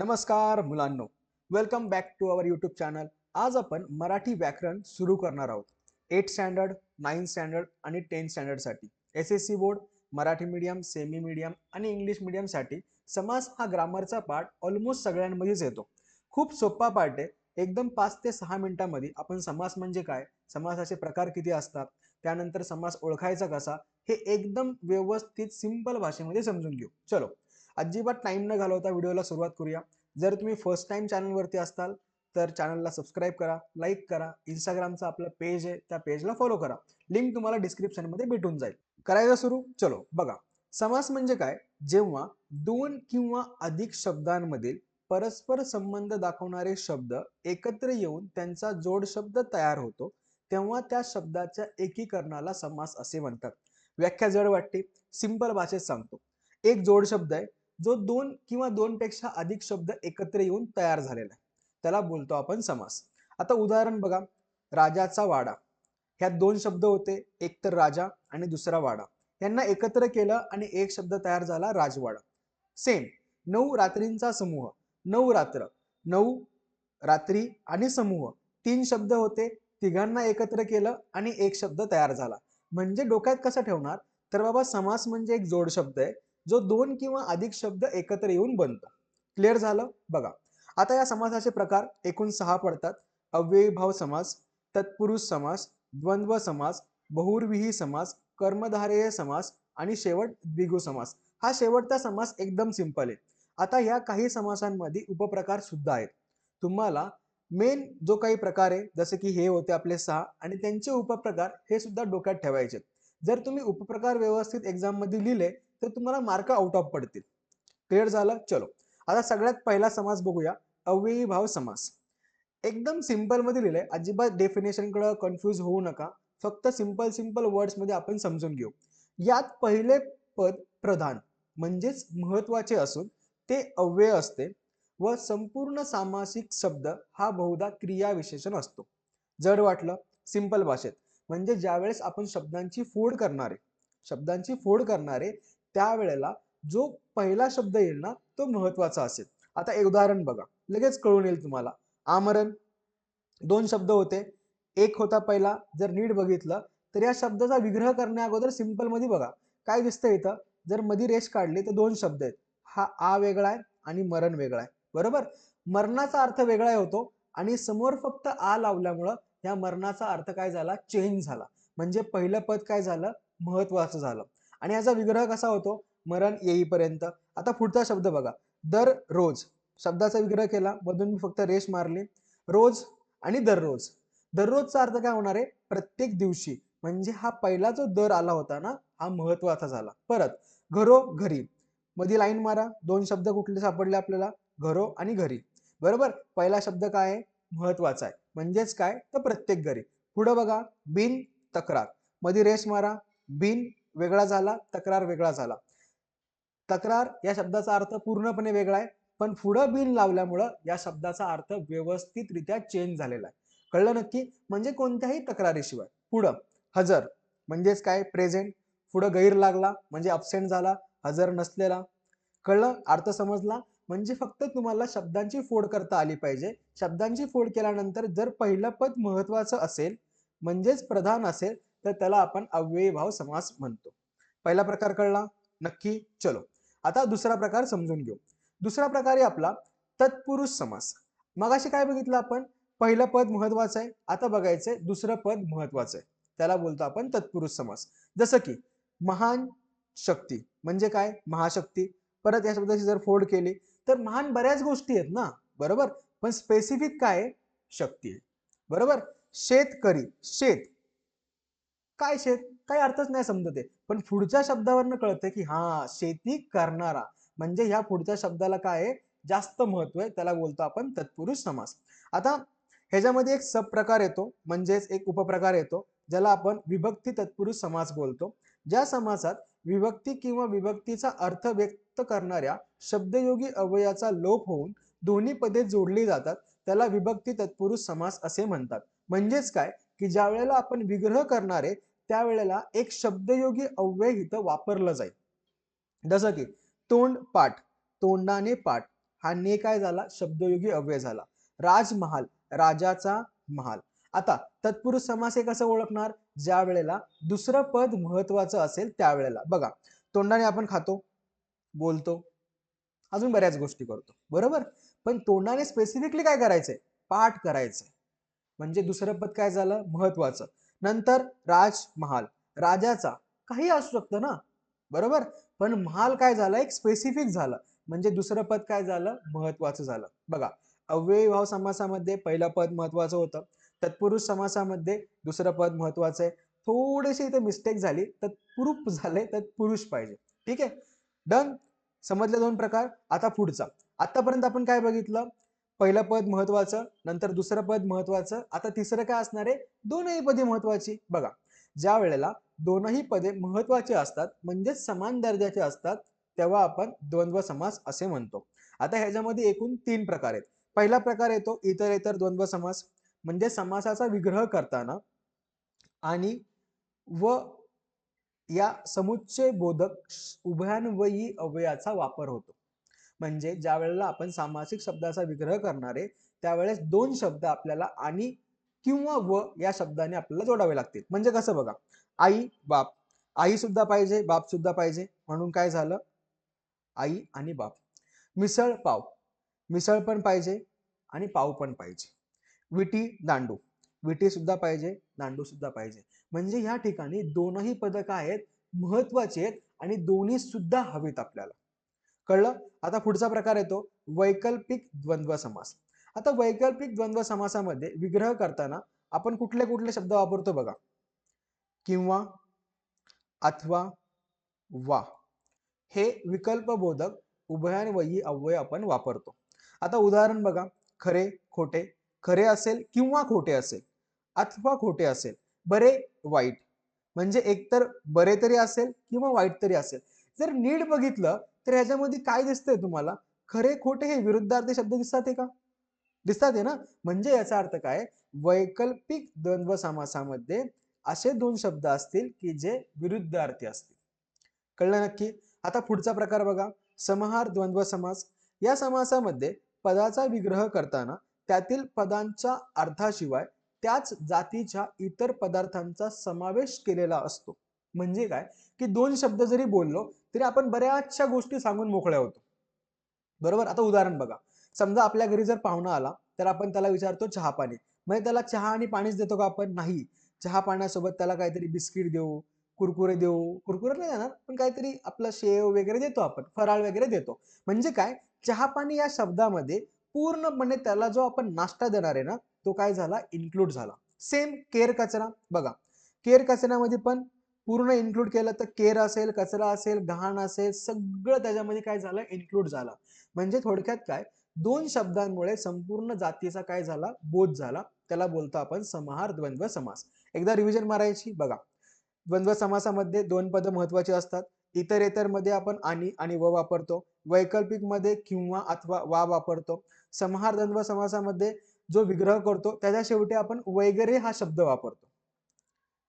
नमस्कार मुलांनो. Welcome back to our YouTube channel आज आपण मराठी व्याकरण सुरू करणार आहोत. एट स्टँडर्ड नाईन स्टँडर्ड आणि tenth स्टँडर्डसाठी S S C board Marathi medium semi medium आणि इंग्लिश मीडियमसाठी समास हा ग्रामरचा पार्ट ऑलमोस्ट सगळ्यांमध्येच येतो. खूप सोपा पार्ट आहे. एकदम पाच ते सहा मिनिटांमध्ये आपण समास म्हणजे काय? समासाचे प्रकार किती असतात? त्यानंतर समास ओळखायचा कसा? हे एकदम व्यवस्थित सिंपल भाषेमध्ये समजून घेऊ. चलो. अजिबात टाइम न घालवता व्हिडिओला सुरुवात करूया. जर तुम्ही फर्स्ट टाइम चॅनलवरती असताल तर चॅनलला सबस्क्राईब करा लाईक करा. इंस्टाग्रामचं आपलं पेज आहे त्या पेजला फॉलो करा. लिंक तुम्हाला डिस्क्रिप्शनमध्ये भेटून जाईल. करायचं सुरू? चलो बघा. समास म्हणजे काय? जेव्हा दोन किंवा अधिक शब्दांमधील परस्पर संबंध दाखवणारे शब्द एकत्र येऊन त्यांचा जोड शब्द तयार होतो तेव्हा त्या शब्दाच्या एकीकरणाला समास असे म्हणतात. व्याख्या जड वाटते. सिंपल भाषेत सांगतो. एक जोड शब्द आहे जो दोन किंवा दोन पेक्षा अधिक शब्द एकत्र येऊन तयार झालेला आहे. त्याला बोलतो आपण समास. आता उदाहरण बघा. राजाचा वाडा. ह्यात दोन शब्द होते. एक तर राजा आणि दुसरा वाडा. यांना एकत्र केलं आणि एक शब्द तयार झाला राजवाडा. सेम नऊ रात्रींचा समूह. नऊ रात्र. नऊ रात्री आणि समूह. तीन शब्द होते. तिघांना एकत्र केलं आणि एक शब्द तयार झाला. म्हणजे डोक्यात कसं ठेवणार? तर बाबा समास म्हणजे एक जोड शब्द आहे. जो दोन किंवा अधिक शब्द एकत्र येऊन बनतो. क्लिअर झालं? बघा. आता या समासाचे प्रकार एकूण सहा पडतात. अव्ययीभाव समास तत्पुरुष समास द्वंद्व समास बहुर्विही समास कर्मधारेय समास आणि शेवट द्विगु समास. हा शेवटचा समास एकदम सिंपल आहे. आता ह्या काही समासांमध्ये उपप्रकार सुद्धा आहेत. तुम्हाला मेन जो काही प्रकार आहे जसं की हे होते आपले सहा आणि त्यांचे उपप्रकार हे सुद्धा डोक्यात ठेवायचे जर तुम्ही उपप्रकार व्यवस्थित एक्झाममध्ये लिहिले तर तुम्हाला मार्क आउट ऑफ पडतील. क्लिअर झालं? चलो. आता सगळ्यात पहिला समास बघूया. अव्ययी भाव समास. एकदम सिंपलमध्ये लिहिलंय. अजिबात डेफिनेशनकडे कन्फ्युज होऊ नका. फक्त सिंपल सिंपल वर्ड्समध्ये आपण समजून घेऊ. यात पहिले पद प्रधान म्हणजेच महत्त्वाचे असून ते अव्यय असते व संपूर्ण सामासिक शब्द हा बहुधा क्रिया विशेषण असतो. जड वाटलं? सिंपल भाषेत. म्हणजे ज्यावेळेस आपण शब्दांची फोड करणारे शब्दांची फोड करणारे त्यावेळेला जो पहिला शब्द येईल ना तो महत्त्वाचा असेल. आता एक उदाहरण बघा. लगेच कळून येईल तुम्हाला. आमरण. दोन शब्द होते. एक होता पहिला. जर नीट बघितलं तर या शब्दाचा विग्रह करण्या अगोदर सिंपलमध्ये बघा. काय दिसतं इथं? जर मधी रेष काढली तर दोन शब्द आहेत. हा आ वेगळा आहे आणि मरण वेगळा आहे. बरोबर? मरणाचा अर्थ वेगळा होतो आणि समोर फक्त आ लावल्यामुळं या मरणाचा अर्थ काय झाला? चेंज झाला. म्हणजे पहिलं पद काय झालं? महत्वाचं झालं. आणि याचा विग्रह कसा होतो? मरण येईपर्यंत. आता पुढचा शब्द बघा. दर रोज. शब्दाचा विग्रह केला. मधून मी फक्त रेष मारली. रोज आणि दररोज. दररोजचा अर्थ काय होणार आहे? प्रत्येक दिवशी. म्हणजे हा पहिला जो दर आला होता ना हा महत्त्वाचा झाला. परत घरो घरी. मध्ये लाईन मारा. दोन शब्द कुठले सापडले आपल्याला? घरो आणि घरी. बरोबर? पहिला शब्द काय आहे? महत्त्वाचा आहे. म्हणजेच काय? तर प्रत्येक घरी. पुढं बघा. बिन तक्रार. मध्ये रेष मारा. बिन वेगळा झाला तक्रार वेगळा झाला. तक्रार या शब्दाचा अर्थ पूर्णपणे वेगळा आहे पण पुढं बिन लावल्यामुळं या शब्दाचा अर्थ व्यवस्थितरित्या चेंज झालेला आहे. कळलं नक्की? म्हणजे कोणत्याही तक्रारीशिवाय. पुढं हजर म्हणजेच काय? प्रेझेंट पुढं गैर लागला म्हणजे अबसेंट झाला हजर नसलेला. कळलं? अर्थ समजला? म्हणजे फक्त तुम्हाला शब्दांची फोड करता आली पाहिजे. शब्दांची फोड केल्यानंतर जर पहिलं पद महत्वाचं असेल म्हणजेच प्रधान असेल तर त्याला आपण अव्ययीभाव समास म्हणतो. पहिला प्रकार कळला? नक्की? चलो. आता दुसरा प्रकार समजून घेऊ. दुसरा प्रकार आहे आपला तत्पुरुष समास. मगाशी काय बघितलं आपण? पहिलं पद महत्वाचं आहे. आता बघायचंय दुसरं पद महत्वाचं आहे. त्याला बोलतो आपण तत्पुरुष समास. जसं की महान शक्ती. म्हणजे काय? महाशक्ती. परत या शब्दाची जर फोड केली तर महान बऱ्याच गोष्टी आहेत ना? बरोबर? पण स्पेसिफिक काय शक्ती आहे. बरोबर? शेतकरी. शेत. काय शेत काही अर्थच नाही समजत आहे. पण पुढच्या शब्दावरनं कळतं की हा शेती करणारा. म्हणजे ह्या पुढच्या शब्दाला काय आहे? जास्त महत्त्व आहे. त्याला बोलतो आपण तत्पुरुष समास. आता ह्याच्यामध्ये एक सब प्रकार येतो. म्हणजेच एक उपप्रकार येतो. ज्याला आपण विभक्ती तत्पुरुष समास बोलतो. ज्या समासात विभक्ती किंवा विभक्तीचा अर्थ व्यक्त करणाऱ्या शब्दयोगी अवयाचा लोप होऊन दोन्ही पदे जोडली जातात त्याला विभक्ती तत्पुरुष समास असे म्हणतात. म्हणजेच काय? की ज्या वेळेला आपण विग्रह करणारे त्यावेळेला एक शब्दयोगी अव्यय इथं वापरलं जाईल. जसं की तोंड पाठ तोंडाने पाठ हा ने काय झाला? शब्दयोगी अव्यय झाला. राजमहाल राजाचा महाल. आता तत्पुरुष समास हे कसं ओळखणार? ज्या वेळेला दुसरं पद महत्वाचं असेल त्यावेळेला. बघा तोंडाने आपण खातो बोलतो अजून बऱ्याच गोष्टी करतो. बरोबर? पण तोंडाने स्पेसिफिकली काय करायचंय? पाठ करायचंय. म्हणजे दुसरं पद काय झालं? महत्वाचं. नंतर राजमहाल. राजाचा काही असू शकतं ना? बरोबर? पण महाल काय झालं? एक स्पेसिफिक झालं. म्हणजे दुसरं पद काय झालं? महत्वाचं झालं. बघा अव्ययी भाव समासामध्ये पहिलं पद महत्वाचं होतं. तत्पुरुष समासामध्ये दुसरं पद महत्वाचं आहे. थोडीशी इथे मिस्टेक झाली. तत्पुरुप झाले तत्पुरुष पाहिजे. ठीक आहे? डन समजले दोन प्रकार. आता पुढचा. आतापर्यंत आपण काय बघितलं? पहिलं पद महत्वाचं नंतर दुसरं पद महत्वाचं. आता तिसरं काय असणार आहे? दोनही पदे महत्वाची. बघा ज्या वेळेला दोनही पदे महत्वाची असतात म्हणजेच समान दर्जाचे असतात तेव्हा आपण द्वंद्व समास असे म्हणतो. आता ह्याच्यामध्ये एकूण तीन प्रकार आहेत. पहिला प्रकार येतो इतर इतर द्वंद्व समास म्हणजे समासाचा विग्रह करताना आणि व या समुच्चय बोधक उभयान्वयी अव्ययाचा वापर होतो. म्हणजे ज्या वेळेला आपण सामासिक शब्दाचा विग्रह करणार आहे त्यावेळेस दोन शब्द आपल्याला आणि किंवा व या शब्दाने आपल्याला जोडावे लागतील. म्हणजे कसं बघा आई बाप. आई सुद्धा पाहिजे बाप सुद्धा पाहिजे. म्हणून काय झालं? आई आणि बाप. मिसळ पाव. मिसळ पण पाहिजे आणि पाव पण पाहिजे. विटी दांडू. विटी सुद्धा पाहिजे दांडू सुद्धा पाहिजे. म्हणजे ह्या ठिकाणी दोनही पदक आहेत महत्त्वाचे आहेत आणि दोन्ही सुद्धा हवेत आपल्याला. कळलं? आता पुढचा प्रकार येतो. वैकल्पिक द्वंद्व समास. आता वैकल्पिक द्वंद्व समासामध्ये विग्रह करताना आपण कुठले कुठले शब्द वापरतो बघा. किंवा अथवा वा. हे विकल्पबोधक उभयान्वयी अव्यय आपण वापरतो. आता उदाहरण बघा. खरे खोटे. खरे असेल किंवा खोटे असेल. अथवा खोटे असेल. बरे वाईट. म्हणजे एकतर बरे तरी असेल किंवा वाईट तरी असेल. जर नीट बघितलं तर ह्याच्यामध्ये काय दिसतंय तुम्हाला? खरे खोटे हे विरुद्धार्थी शब्द दिसतात आहे का? दिसतात आहे ना? म्हणजे याचा अर्थ काय? वैकल्पिक द्वंद्व समासामध्ये असे दोन शब्द असतील की जे विरुद्धार्थी असतील. कळलं नक्की? आता पुढचा प्रकार बघा. समहार द्वंद्व समास. या समासामध्ये पदाचा विग्रह करताना त्यातील पदांच्या अर्थाशिवाय त्याच जातीच्या इतर पदार्थांचा समावेश केलेला असतो. म्हणजे काय? की दोन शब्द जरी बोललो तरी आपण बऱ्याचशा गोष्टी सांगून मोकळ्या होतो. बरोबर? आता उदाहरण बघा. समजा आपल्या घरी जर पाहुणा आला तर आपण त्याला विचारतो चहा पाणी म्हणजे त्याला चहा आणि पाणीच देतो का आपण? नाही. चहा पाण्यासोबत त्याला काहीतरी बिस्किट देऊ कुरकुरे देऊ. कुरकुरे नाही देणार पण काहीतरी आपला शेव वगैरे देतो आपण. फराळ वगैरे देतो. म्हणजे काय? चहा पाणी या शब्दामध्ये पूर्णपणे त्याला जो आपण नाश्ता देणार आहे ना तो काय झाला? इन्क्लूड झाला. सेम केअर कचरा. बघा. केअर कचऱ्यामध्ये पण पूर्ण इन्क्लूड केलं तर केर असेल कचरा असेल घाण असेल सगळं त्याच्यामध्ये काय झालं? इन्क्लूड झालं. म्हणजे थोडक्यात काय? दोन शब्दांमुळे संपूर्ण जातीचा काय झाला? बोध झाला. त्याला बोलतो आपण समाहार द्वंद्व समास. एकदा रिव्हिजन मारायची बघा. द्वंद्व समासामध्ये दोन पद महत्वाची असतात. इतर इतरमध्ये आपण आणि आणि व वापरतो. वैकल्पिकमध्ये किंवा अथवा वा वापरतो. समाहार द्वंद्व समासामध्ये जो विग्रह करतो त्याच्या शेवटी आपण वगैरे हा शब्द वापरतो.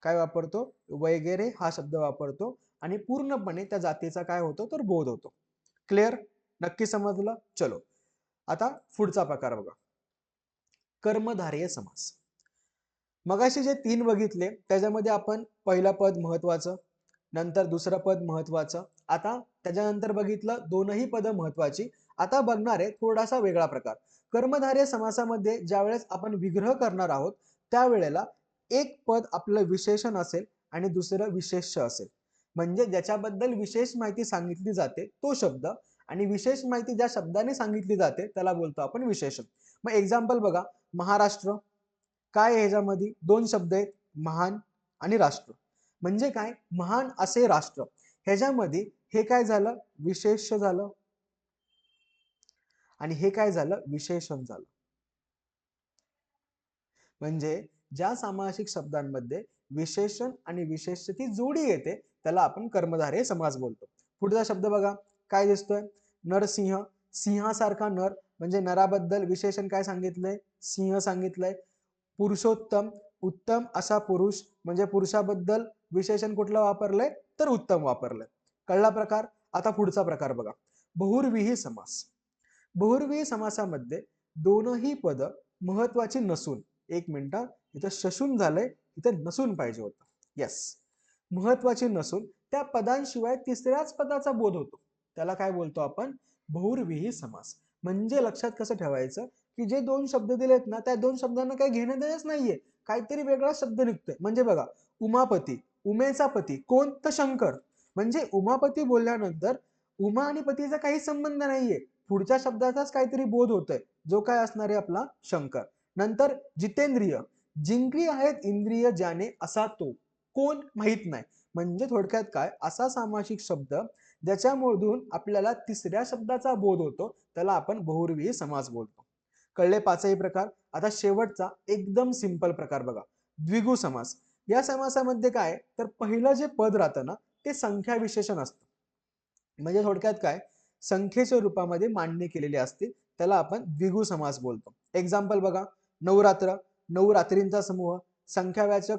काय वापरतो? वगैरे हा शब्द वापरतो आणि पूर्णपणे त्या जातीचा काय होतो? तर बोध होतो. क्लिअर नक्की समजलं? चलो. आता पुढचा प्रकार बघा. कर्मधारय समास. मगाशी जे तीन बघितले त्याच्यामध्ये आपण पहिलं पद महत्वाचं नंतर दुसरं पद महत्वाचं. आता त्याच्यानंतर बघितलं दोनही पद महत्वाची. आता बघणार आहे थोडासा वेगळा प्रकार. कर्मधार्य समासामध्ये ज्यावेळेस आपण विग्रह करणार आहोत त्यावेळेला एक पद आपलं विशेषण असेल आणि दुसरं विशेष्य असेल. म्हणजे ज्याच्याबद्दल विशेष माहिती सांगितली जाते तो शब्द. आणि विशेष माहिती ज्या शब्दाने सांगितली जाते त्याला बोलतो आपण विशेषण. मग एक्झाम्पल बघा महाराष्ट्र. काय ह्याच्यामध्ये? दोन शब्द आहेत महान आणि राष्ट्र. म्हणजे काय? महान असे राष्ट्र. ह्याच्यामध्ये हे काय झालं? विशेष झालं. आणि हे काय झालं? विशेषण झालं. म्हणजे ज्या सामासिक शब्दांमध्ये विशेषण आणि विशेषची जोडी येते त्याला आपण कर्मधारय समास बोलतो. पुढचा शब्द बघा. काय दिसतोय? नरसिंह सिंहासारखा नर म्हणजे नराबद्दल विशेषण काय सांगितलंय? सिंह सांगितलंय. पुरुषोत्तम. उत्तम असा पुरुष म्हणजे पुरुषाबद्दल विशेषण कुठलं वापरलंय? तर उत्तम वापरलंय. कळला प्रकार? आता पुढचा प्रकार बघा. बहुर्विही समास. बहुर्विही समासामध्ये दोनही पद महत्वाची नसून एक मिनिट इथं शशून झालंय इथं नसून पाहिजे होतं. येस महत्वाची नसून त्या पदांशिवाय तिसऱ्याच पदाचा बोध होतो. त्याला काय बोलतो आपण? बहुर्विही समास. म्हणजे लक्षात कसं ठेवायचं? की जे दोन शब्द दिलेत ना त्या दोन शब्दांना काही घेणं देणंच नाहीये. काहीतरी वेगळा शब्द निघतोय. म्हणजे बघा उमापती उमेचा पती कोण तर शंकर? म्हणजे उमापती बोलल्यानंतर उमा आणि पतीचा काही संबंध नाहीये. पुढच्या शब्दाचाच काहीतरी बोध होतोय. जो काय असणार आहे आपला? शंकर. नंतर जितेंद्रिय. जिंकली आहेत इंद्रिय ज्याने असा तो. कोण? माहीत नाही. म्हणजे थोडक्यात काय? असा सामासिक शब्द ज्याच्यामधून आपल्याला तिसऱ्या शब्दाचा बोध होतो त्याला आपण बहुर्वी समास बोलतो. कळले पाचही प्रकार? आता शेवटचा एकदम सिंपल प्रकार बघा. द्विगु समास. या समासामध्ये काय? तर पहिलं जे पद राहतं ना ते संख्या विशेषण असतं. म्हणजे थोडक्यात काय? संख्येच्या रूपामध्ये मांडणी केलेली असते त्याला आपण द्विगु समास बोलतो. एक्झाम्पल बघा. नवरात्र. नऊ रात्रींचा समूह संख्यावाचक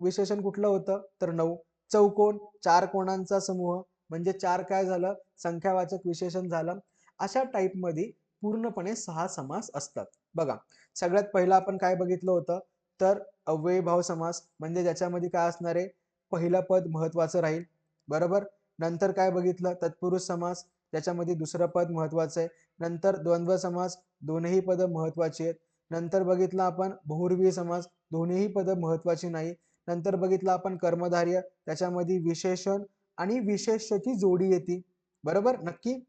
विशेषण कुठलं होतं? तर नऊ. चौकोन चार कोणांचा समूह म्हणजे चार काय झालं? संख्यावाचक विशेषण झालं. अशा टाईपमध्ये पूर्णपणे सहा समास असतात. बघा सगळ्यात पहिला आपण काय बघितलं होतं? तर अव्ययभाव समास म्हणजे ज्याच्यामध्ये काय असणार आहे? पहिलं पद महत्वाचं राहील. बरोबर? नंतर काय बघितलं? तत्पुरुष समास ज्याच्यामध्ये दुसरं पद महत्वाचं आहे. नंतर द्वंद्व समास दोनही पद महत्वाची आहेत. नंतर बघितलं आपण बहुर्वी समास दोन्हीही पद महत्वाची नाही. नंतर बघितलं आपण कर्मधार्य त्याच्यामध्ये विशेषण आणि विशेषची जोडी येते. बरोबर? नक्की?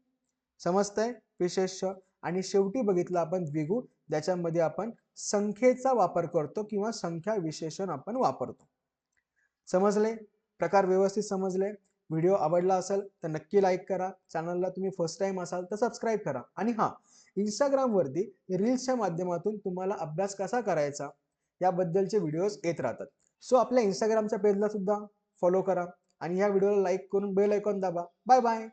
समजतंय? विशेष आणि शेवटी बघितलं आपण द्विगु ज्याच्यामध्ये आपण संख्येचा वापर करतो किंवा संख्या विशेषण आपण वापरतो. समजले? प्रकार व्यवस्थित समजले? व्हिडिओ आवडला असेल तर नक्की लाईक करा. चॅनलला तुम्ही फर्स्ट टाइम असाल तर सबस्क्राईब करा. आणि हां इंस्टाग्रामवरती रील्सच्या माध्यमातून तुम्हाला अभ्यास कसा करायचा याबद्दलचे व्हिडिओज येत राहतात. सो आपल्या इंस्टाग्रामच्या पेजला सुद्धा फॉलो करा. आणि या व्हिडिओला लाईक करून बेल ऐकून दाबा. Bye bye